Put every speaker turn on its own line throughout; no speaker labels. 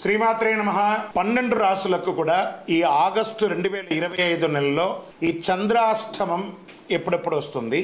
శ్రీమాత్రే నమ. పన్నెండు రాసులకు కూడా ఈ ఆగస్టు రెండు వేల ఇరవై ఐదు నెలలో ఈ చంద్రాష్టమం ఎప్పుడెప్పుడు వస్తుంది?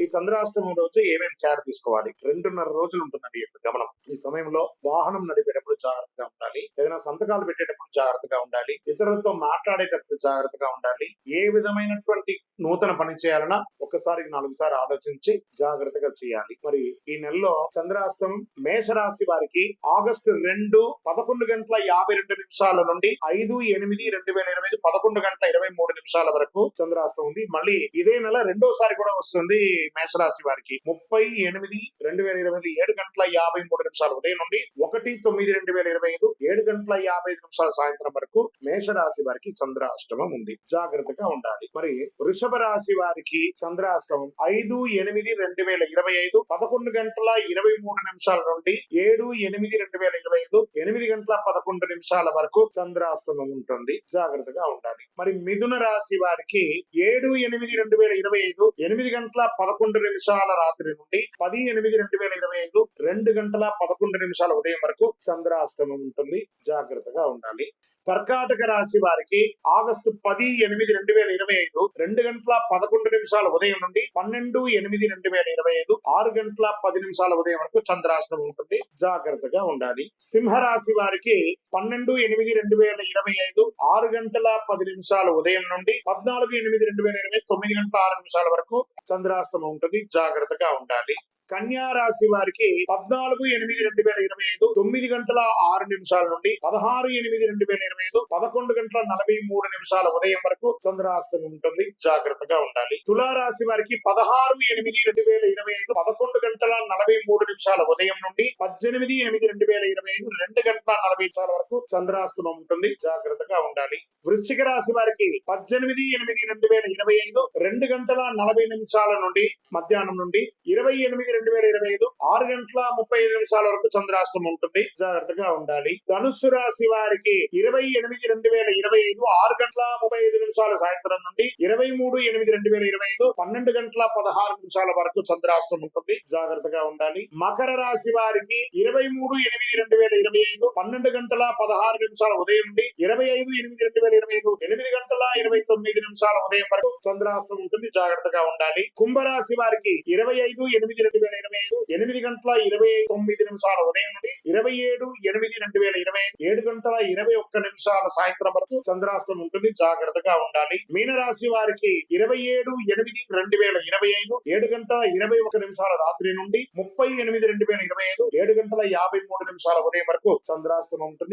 ఈ చంద్రాష్టమం రోజు ఏమేమి కేర్ తీసుకోవాలి? రెండున్నర రోజులు ఉంటుందండి యొక్క గమనం. ఈ సమయంలో వాహనం నడిపేటప్పుడు జాగ్రత్తగా ఉండాలి. ఏదైనా సంతకాలు పెట్టేటప్పుడు జాగ్రత్తగా ఉండాలి. ఇతరులతో మాట్లాడేటప్పుడు జాగ్రత్తగా ఉండాలి. ఏ విధమైనటువంటి నూతన పని చేయాలన్నా ఒకసారి నాలుగు సార్లు ఆలోచించి జాగ్రత్తగా చేయాలి. మరి ఈ నెలలో చంద్రాష్టమం మేషరాశి వారికి ఆగస్టు రెండు పదకొండు గంటల యాభై రెండు నిమిషాల నుండి ఐదు ఎనిమిది రెండు వేల ఇరవై ఐదు పదకొండు గంటల ఇరవై మూడు నిమిషాల వరకు చంద్రాష్టమం ఉంది. మళ్ళీ ఇదే నెల రెండోసారి కూడా వస్తుంది మేషరాశి వారికి. ముప్పై ఎనిమిది రెండు వేల ఇరవై ఏడు గంటల యాభై మూడు నిమిషాల ఉదయం నుండి ఒకటి తొమ్మిది రెండు వేల ఇరవై ఐదు ఏడు గంటల యాభై ఐదు నిమిషాల సాయంత్రం వరకు మేషరాశి వారికి చంద్రాష్టమం ఉంది. జాగ్రత్తగా ఉండాలి. మరి వృషభ రాశి వారికి చంద్రాష్టమం ఐదు ఎనిమిది రెండు వేల ఇరవై ఐదు పదకొండు గంటల ఇరవై మూడు నిమిషాల నుండి ఏడు ఎనిమిది రెండు వేల ఇరవై ఐదు ఎనిమిది గంటల పదకొండు నిమిషాల వరకు చంద్రాష్టమం ఉంటుంది. జాగ్రత్తగా ఉండాలి. మరి మిథున రాశి వారికి ఏడు ఎనిమిది రెండు వేల ఇరవై ఐదు ఎనిమిది గంటల పదకొండు నిమిషాల రాత్రి నుండి పది ఎనిమిది రెండు వేల ఇరవై ఐదు రెండు గంటల పదకొండు నిమిషాల ఉదయం వరకు చంద్రాష్టమం ఉంటుంది. జాగ్రత్తగా ఉండాలి. కర్కాటక రాశి వారికి ఆగస్టు పది ఎనిమిది రెండు వేల ఇరవై ఐదు రెండు గంటల పదకొండు నిమిషాల ఉదయం నుండి పన్నెండు ఎనిమిది రెండు వేల ఇరవై ఐదు ఆరు గంటల పది నిమిషాల ఉదయం వరకు చంద్రాష్టమం ఉంటుంది. జాగ్రత్తగా ఉండాలి. సింహరాశి వారికి పన్నెండు ఎనిమిది రెండు వేల ఇరవై ఐదు ఆరు గంటల పది నిమిషాల ఉదయం నుండి పద్నాలుగు ఎనిమిది రెండు వేల ఇరవై తొమ్మిది గంటల ఆరు నిమిషాల వరకు చంద్రాష్టమం ఉంటుంది. జాగ్రత్తగా ఉండాలి. కన్యా రాశి వారికి పద్నాలుగు ఎనిమిది రెండు వేల ఇరవై ఐదు తొమ్మిది గంటల ఆరు నిమిషాల నుండి పదహారు ఎనిమిది రెండు వేల ఇరవై ఐదు పదకొండు గంటల నలభై మూడు నిమిషాల ఉదయం వరకు చంద్రాష్టమి ఉంటుంది. జాగ్రత్తగా ఉండాలి. తులారాశి వారికి పదహారు ఎనిమిది రెండు వేల ఇరవై ఐదు పదకొండు గంటల నలభై మూడు నిమిషాల ఉదయం నుండి పద్దెనిమిది ఎనిమిది రెండు వేల ఇరవై ఐదు రెండు గంటల నలభై నిమిషాల వరకు చంద్రాష్టమం ఉంటుంది. జాగ్రత్తగా ఉండాలి. వృశ్చిక రాశి వారికి పద్దెనిమిది ఎనిమిది రెండు వేల ఇరవై ఐదు రెండు గంటల నలభై నిమిషాల నుండి మధ్యాహ్నం నుండి ఇరవై ఎనిమిది రెండు వేల ఇరవై ఐదు ఆరు గంటల ముప్పై ఐదు నిమిషాల వరకు చంద్రాష్టం ఉంటుంది. జాగ్రత్తగా ఉండాలి. ధనుస్సు రాశి వారికి ఇరవై ఎనిమిది రెండు వేల ఇరవై ఐదు ఆరు గంటల ముప్పై ఐదు నిమిషాల సాయంత్రం నుండి ఇరవై మూడు ఎనిమిది రెండు వేల ఇరవై ఐదు పన్నెండు గంటల పదహారు నిమిషాల వరకు చంద్రాష్టం ఉంటుంది. జాగ్రత్తగా ఉండాలి. మకర రాశి వారికి ఇరవై మూడు ఎనిమిది రెండు వేల ఇరవై ఐదు పన్నెండు గంటల పదహారు నిమిషాల ఉదయం నుండి ఇరవై ఐదు ఎనిమిది రెండు వేల ఇరవై ఐదు ఎనిమిది గంటల ఇరవై తొమ్మిది నిమిషాల ఉదయం వరకు చంద్రాష్టమం ఉంటుంది. జాగ్రత్తగా ఉండాలి. కుంభరాశి వారికి ఇరవై ఐదు ఎనిమిది రెండు వేల ఇరవై ఐదు ఎనిమిది గంటల ఇరవై తొమ్మిది నిమిషాల ఉదయం నుండి ఇరవై ఏడు ఎనిమిది రెండు వేల ఇరవై ఐదు ఏడు గంటల ఇరవై ఒక్క నిమిషాల సాయంత్రం వరకు చంద్రాష్టమం ఉంటుంది. జాగ్రత్తగా ఉండాలి. మీనరాశి వారికి ఇరవై ఏడు ఎనిమిది రెండు వేల ఇరవై ఐదు ఏడు గంటల ఇరవై ఒక నిమిషాల రాత్రి నుండి ముప్పై ఎనిమిది రెండు వేల ఇరవై ఐదు ఏడు గంటల యాభై మూడు నిమిషాల ఉదయం వరకు చంద్రాష్టమం ఉంటుంది.